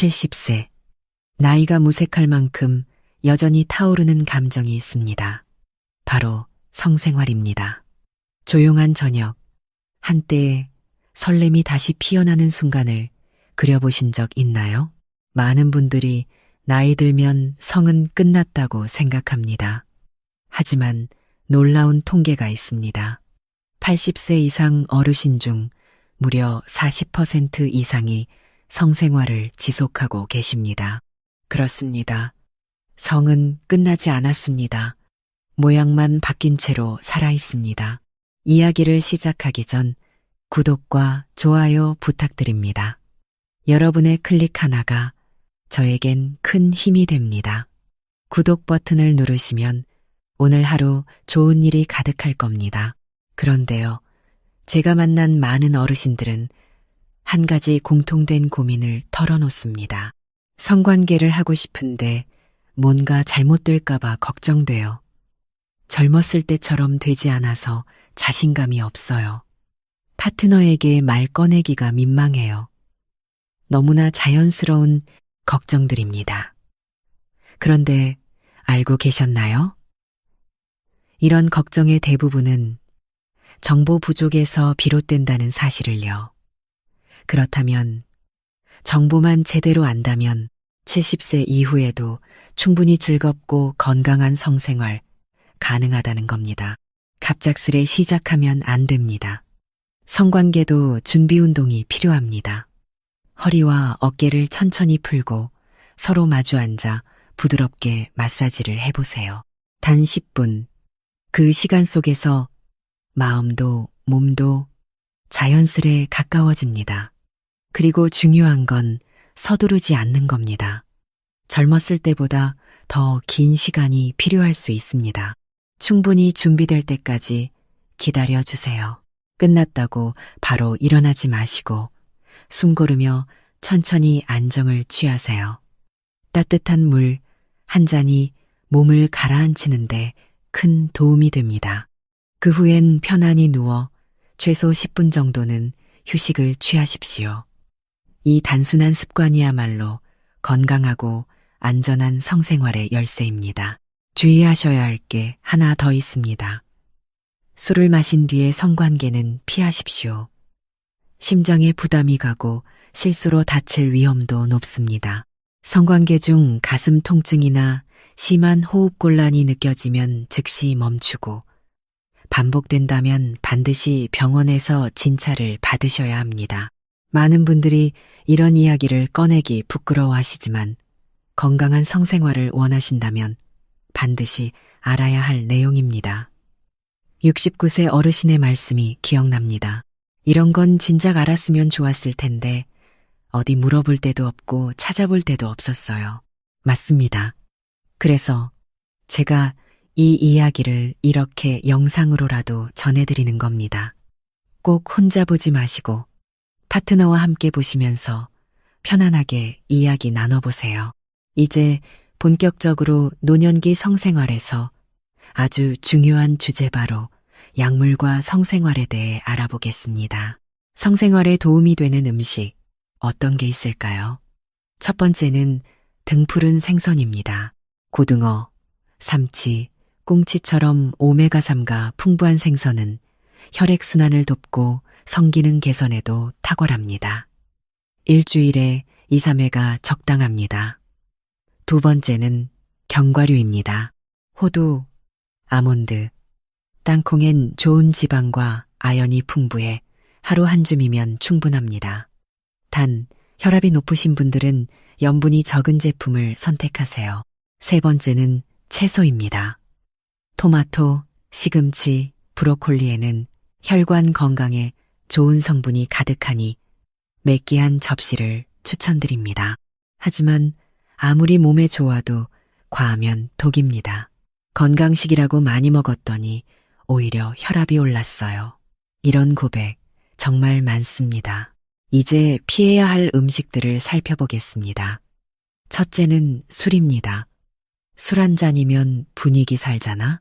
70세. 나이가 무색할 만큼 여전히 타오르는 감정이 있습니다. 바로 성생활입니다. 조용한 저녁, 한때의 설렘이 다시 피어나는 순간을 그려보신 적 있나요? 많은 분들이 나이 들면 성은 끝났다고 생각합니다. 하지만 놀라운 통계가 있습니다. 80세 이상 어르신 중 무려 40% 이상이 성생활을 지속하고 계십니다. 그렇습니다. 성은 끝나지 않았습니다. 모양만 바뀐 채로 살아 있습니다. 이야기를 시작하기 전 구독과 좋아요 부탁드립니다. 여러분의 클릭 하나가 저에겐 큰 힘이 됩니다. 구독 버튼을 누르시면 오늘 하루 좋은 일이 가득할 겁니다. 그런데요, 제가 만난 많은 어르신들은 한 가지 공통된 고민을 털어놓습니다. 성관계를 하고 싶은데 뭔가 잘못될까봐 걱정돼요. 젊었을 때처럼 되지 않아서 자신감이 없어요. 파트너에게 말 꺼내기가 민망해요. 너무나 자연스러운 걱정들입니다. 그런데 알고 계셨나요? 이런 걱정의 대부분은 정보 부족에서 비롯된다는 사실을요. 그렇다면 정보만 제대로 안다면 70세 이후에도 충분히 즐겁고 건강한 성생활 가능하다는 겁니다. 갑작스레 시작하면 안 됩니다. 성관계도 준비 운동이 필요합니다. 허리와 어깨를 천천히 풀고 서로 마주 앉아 부드럽게 마사지를 해보세요. 단 10분. 그 시간 속에서 마음도 몸도 자연스레 가까워집니다. 그리고 중요한 건 서두르지 않는 겁니다. 젊었을 때보다 더 긴 시간이 필요할 수 있습니다. 충분히 준비될 때까지 기다려 주세요. 끝났다고 바로 일어나지 마시고 숨 고르며 천천히 안정을 취하세요. 따뜻한 물 한 잔이 몸을 가라앉히는데 큰 도움이 됩니다. 그 후엔 편안히 누워 최소 10분 정도는 휴식을 취하십시오. 이 단순한 습관이야말로 건강하고 안전한 성생활의 열쇠입니다. 주의하셔야 할 게 하나 더 있습니다. 술을 마신 뒤에 성관계는 피하십시오. 심장에 부담이 가고 실수로 다칠 위험도 높습니다. 성관계 중 가슴 통증이나 심한 호흡 곤란이 느껴지면 즉시 멈추고 반복된다면 반드시 병원에서 진찰을 받으셔야 합니다. 많은 분들이 이런 이야기를 꺼내기 부끄러워하시지만 건강한 성생활을 원하신다면 반드시 알아야 할 내용입니다. 69세 어르신의 말씀이 기억납니다. 이런 건 진작 알았으면 좋았을 텐데 어디 물어볼 데도 없고 찾아볼 데도 없었어요. 맞습니다. 그래서 제가 이 이야기를 이렇게 영상으로라도 전해드리는 겁니다. 꼭 혼자 보지 마시고 파트너와 함께 보시면서 편안하게 이야기 나눠보세요. 이제 본격적으로 노년기 성생활에서 아주 중요한 주제 바로 약물과 성생활에 대해 알아보겠습니다. 성생활에 도움이 되는 음식 어떤 게 있을까요? 첫 번째는 등푸른 생선입니다. 고등어, 삼치, 꽁치처럼 오메가3가 풍부한 생선은 혈액순환을 돕고 성기능 개선에도 탁월합니다. 일주일에 2, 3회가 적당합니다. 두 번째는 견과류입니다. 호두, 아몬드, 땅콩엔 좋은 지방과 아연이 풍부해 하루 한 줌이면 충분합니다. 단, 혈압이 높으신 분들은 염분이 적은 제품을 선택하세요. 세 번째는 채소입니다. 토마토, 시금치, 브로콜리에는 혈관 건강에 좋은 성분이 가득하니 매끼한 접시를 추천드립니다. 하지만 아무리 몸에 좋아도 과하면 독입니다. 건강식이라고 많이 먹었더니 오히려 혈압이 올랐어요. 이런 고백 정말 많습니다. 이제 피해야 할 음식들을 살펴보겠습니다. 첫째는 술입니다. 술 한 잔이면 분위기 살잖아?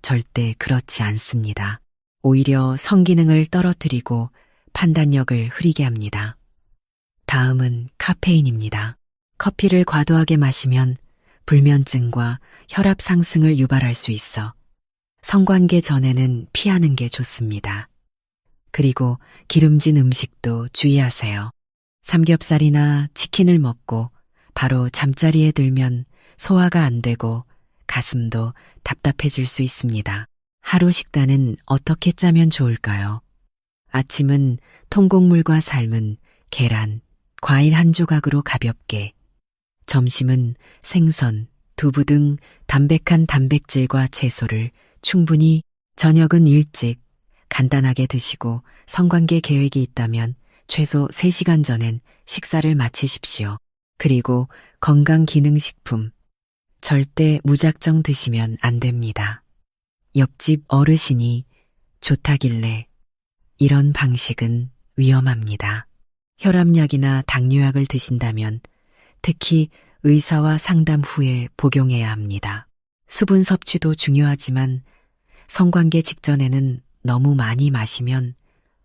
절대 그렇지 않습니다. 오히려 성기능을 떨어뜨리고 판단력을 흐리게 합니다. 다음은 카페인입니다. 커피를 과도하게 마시면 불면증과 혈압 상승을 유발할 수 있어 성관계 전에는 피하는 게 좋습니다. 그리고 기름진 음식도 주의하세요. 삼겹살이나 치킨을 먹고 바로 잠자리에 들면 소화가 안 되고 가슴도 답답해질 수 있습니다. 하루 식단은 어떻게 짜면 좋을까요? 아침은 통곡물과 삶은 계란, 과일 한 조각으로 가볍게. 점심은 생선, 두부 등 담백한 단백질과 채소를 충분히 저녁은 일찍 간단하게 드시고 성관계 계획이 있다면 최소 3시간 전엔 식사를 마치십시오. 그리고 건강기능식품 절대 무작정 드시면 안 됩니다. 옆집 어르신이 좋다길래 이런 방식은 위험합니다. 혈압약이나 당뇨약을 드신다면 특히 의사와 상담 후에 복용해야 합니다. 수분 섭취도 중요하지만 성관계 직전에는 너무 많이 마시면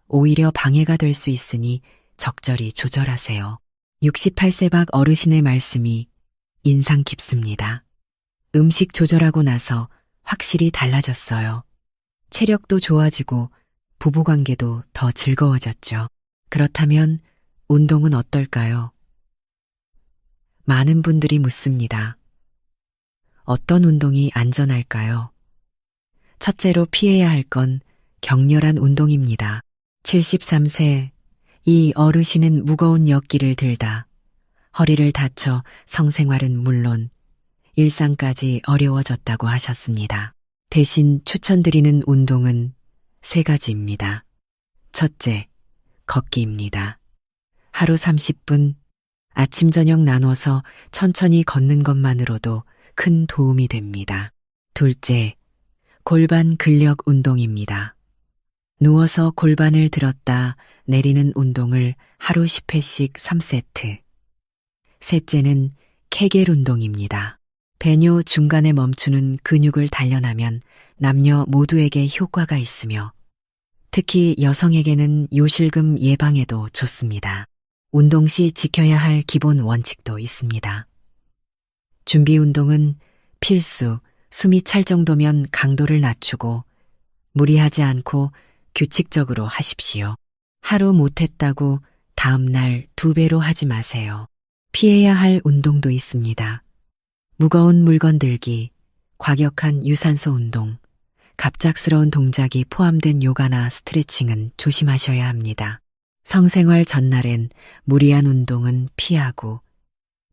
오히려 방해가 될 수 있으니 적절히 조절하세요. 68세 박 어르신의 말씀이 인상 깊습니다. 음식 조절하고 나서 확실히 달라졌어요. 체력도 좋아지고 부부관계도 더 즐거워졌죠. 그렇다면 운동은 어떨까요? 많은 분들이 묻습니다. 어떤 운동이 안전할까요? 첫째로 피해야 할 건 격렬한 운동입니다. 73세 이 어르신은 무거운 역기를 들다 허리를 다쳐 성생활은 물론 일상까지 어려워졌다고 하셨습니다. 대신 추천드리는 운동은 세 가지입니다. 첫째, 걷기입니다. 하루 30분 아침 저녁 나눠서 천천히 걷는 것만으로도 큰 도움이 됩니다. 둘째, 골반 근력 운동입니다. 누워서 골반을 들었다 내리는 운동을 하루 10회씩 3세트. 셋째는 케겔 운동입니다. 배뇨 중간에 멈추는 근육을 단련하면 남녀 모두에게 효과가 있으며 특히 여성에게는 요실금 예방에도 좋습니다. 운동 시 지켜야 할 기본 원칙도 있습니다. 준비 운동은 필수, 숨이 찰 정도면 강도를 낮추고 무리하지 않고 규칙적으로 하십시오. 하루 못했다고 다음날 두 배로 하지 마세요. 피해야 할 운동도 있습니다. 무거운 물건 들기, 과격한 유산소 운동, 갑작스러운 동작이 포함된 요가나 스트레칭은 조심하셔야 합니다. 성생활 전날엔 무리한 운동은 피하고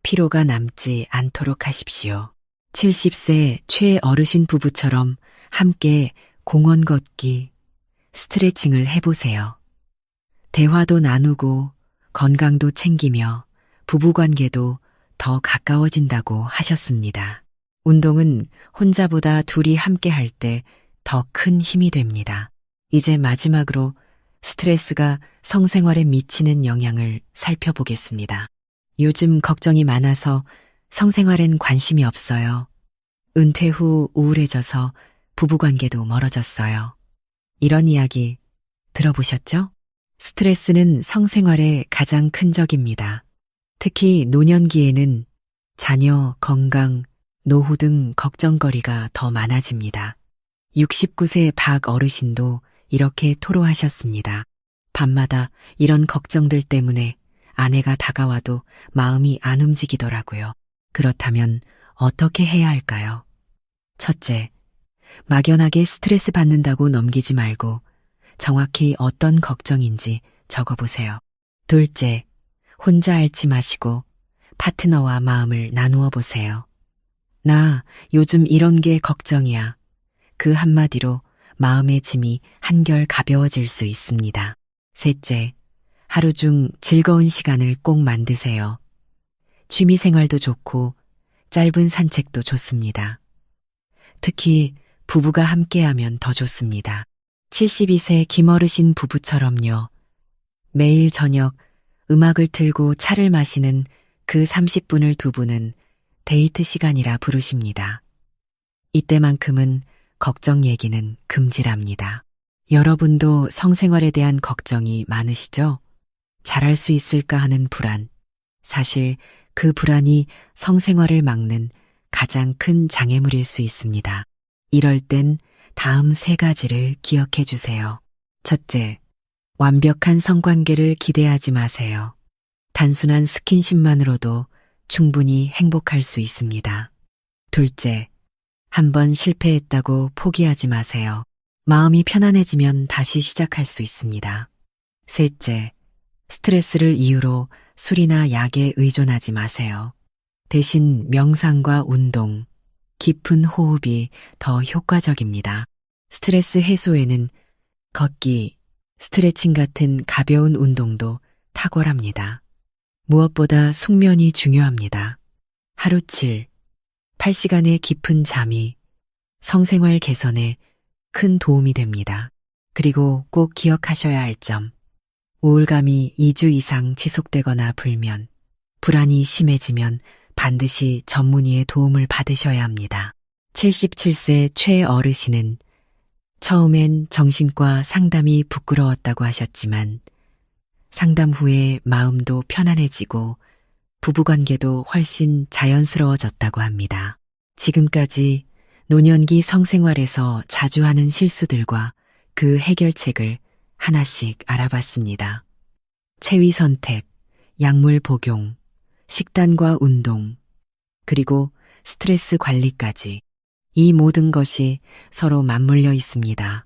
피로가 남지 않도록 하십시오. 70세 최어르신 부부처럼 함께 공원 걷기, 스트레칭을 해보세요. 대화도 나누고 건강도 챙기며 부부관계도 더 가까워진다고 하셨습니다. 운동은 혼자보다 둘이 함께 할 때 더 큰 힘이 됩니다. 이제 마지막으로 스트레스가 성생활에 미치는 영향을 살펴보겠습니다. 요즘 걱정이 많아서 성생활엔 관심이 없어요. 은퇴 후 우울해져서 부부관계도 멀어졌어요. 이런 이야기 들어보셨죠? 스트레스는 성생활의 가장 큰 적입니다. 특히 노년기에는 자녀, 건강, 노후 등 걱정거리가 더 많아집니다. 69세 박 어르신도 이렇게 토로하셨습니다. 밤마다 이런 걱정들 때문에 아내가 다가와도 마음이 안 움직이더라고요. 그렇다면 어떻게 해야 할까요? 첫째, 막연하게 스트레스 받는다고 넘기지 말고 정확히 어떤 걱정인지 적어보세요. 둘째, 혼자 앓지 마시고 파트너와 마음을 나누어 보세요. 나 요즘 이런 게 걱정이야. 그 한마디로 마음의 짐이 한결 가벼워질 수 있습니다. 셋째, 하루 중 즐거운 시간을 꼭 만드세요. 취미 생활도 좋고 짧은 산책도 좋습니다. 특히 부부가 함께하면 더 좋습니다. 72세 김어르신 부부처럼요. 매일 저녁 음악을 틀고 차를 마시는 그 30분을 두 분은 데이트 시간이라 부르십니다. 이때만큼은 걱정 얘기는 금지랍니다. 여러분도 성생활에 대한 걱정이 많으시죠? 잘할 수 있을까 하는 불안. 사실 그 불안이 성생활을 막는 가장 큰 장애물일 수 있습니다. 이럴 땐 다음 세 가지를 기억해 주세요. 첫째, 완벽한 성관계를 기대하지 마세요. 단순한 스킨십만으로도 충분히 행복할 수 있습니다. 둘째, 한번 실패했다고 포기하지 마세요. 마음이 편안해지면 다시 시작할 수 있습니다. 셋째, 스트레스를 이유로 술이나 약에 의존하지 마세요. 대신 명상과 운동, 깊은 호흡이 더 효과적입니다. 스트레스 해소에는 걷기, 스트레칭 같은 가벼운 운동도 탁월합니다. 무엇보다 숙면이 중요합니다. 하루 7, 8시간의 깊은 잠이 성생활 개선에 큰 도움이 됩니다. 그리고 꼭 기억하셔야 할 점. 우울감이 2주 이상 지속되거나 불면, 불안이 심해지면 반드시 전문의의 도움을 받으셔야 합니다. 77세 최 어르신은 처음엔 정신과 상담이 부끄러웠다고 하셨지만 상담 후에 마음도 편안해지고 부부관계도 훨씬 자연스러워졌다고 합니다. 지금까지 노년기 성생활에서 자주 하는 실수들과 그 해결책을 하나씩 알아봤습니다. 체위 선택, 약물 복용, 식단과 운동, 그리고 스트레스 관리까지 이 모든 것이 서로 맞물려 있습니다.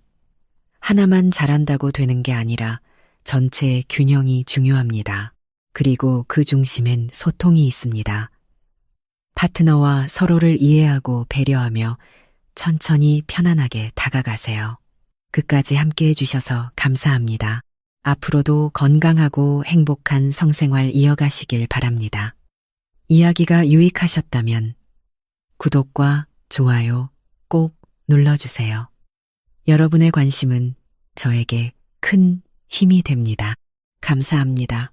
하나만 잘한다고 되는 게 아니라 전체의 균형이 중요합니다. 그리고 그 중심엔 소통이 있습니다. 파트너와 서로를 이해하고 배려하며 천천히 편안하게 다가가세요. 끝까지 함께 해주셔서 감사합니다. 앞으로도 건강하고 행복한 성생활 이어가시길 바랍니다. 이야기가 유익하셨다면 구독과 좋아요 꼭 눌러주세요. 여러분의 관심은 저에게 큰 힘이 됩니다. 감사합니다.